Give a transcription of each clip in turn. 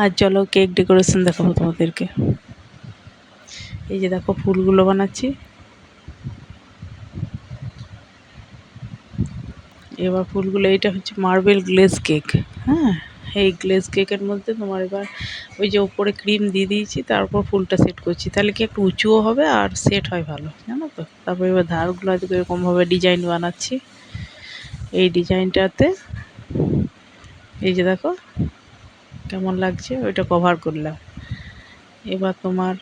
আর চলো cake decoration দেখাবো তোমাদেরকে। এই যে দেখো ফুলগুলো বানাচ্ছি। এবার ফুলগুলো, এইটা হচ্ছে মার্বেল গ্লেস কেক। হ্যাঁ এই গ্লেস কেকের মধ্যে তোমার এবার ওই যে উপরে ক্রিম দিয়ে দিয়েছি, তারপর ফুলটা সেট করছি। তাহলে কি একটু উঁচুও হবে আর সেট হয় ভালো, জানো তো? তারপর এবার ধারগুলো হয়তো এরকমভাবে ডিজাইন বানাচ্ছি। এই ডিজাইনটাতে, এই যে দেখো কেমন লাগছে ওইটা কভার করলাম। এবার তোমার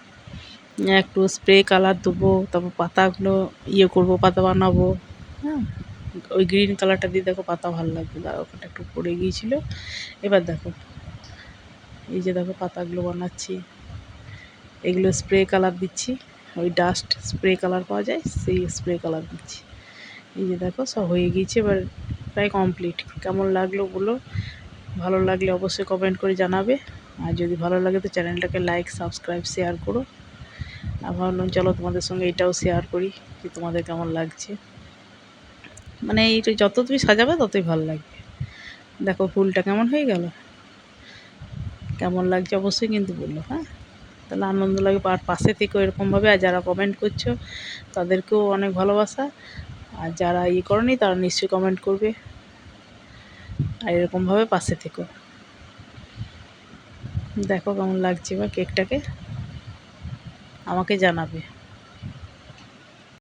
একটু স্প্রে কালার দেবো, তারপর পাতাগুলো ইয়ে করব, পাতা বানাবো হ্যাঁ? ওই গ্রিন কালারটা দিয়ে দেখো পাতা ভালো লাগবে। ওখানটা একটু পড়ে গিয়েছিল। এবার দেখো, এই যে দেখো পাতাগুলো বানাচ্ছি। এগুলো স্প্রে কালার দিচ্ছি। ওই ডাস্ট স্প্রে কালার পাওয়া যায়, সেই স্প্রে কালার দিচ্ছি। এই যে দেখো, সব হয়ে গিয়েছে, এবার প্রায় কমপ্লিট কেমন লাগল বলো? ভালো লাগলে অবশ্যই কমেন্ট করে জানাবে। আর যদি ভালো লাগে তো চ্যানেলটাকে লাইক সাবস্ক্রাইব শেয়ার করো। আর ভাবলাম চলো তোমাদের সঙ্গে এটাও শেয়ার করি যে তোমাদের কেমন লাগছে। মানে এই যত তুমি সাজাবে ততই ভালো লাগবে। দেখো ফুলটা কেমন হয়ে গেল। কেমন লাগছে অবশ্যই কিন্তু বলল হ্যাঁ? তাহলে আনন্দ লাগে। আর পাশে থেকেও এরকমভাবে আর যারা কমেন্ট করছ, তাদেরকেও অনেক ভালোবাসা। আর যারা ইয়ে করেনি, তারা নিশ্চয়ই কমেন্ট করবে। আর এরকমভাবে পাশে থেকো। দেখো কেমন লাগছে বা কেকটাকে আমাকে জানাবে।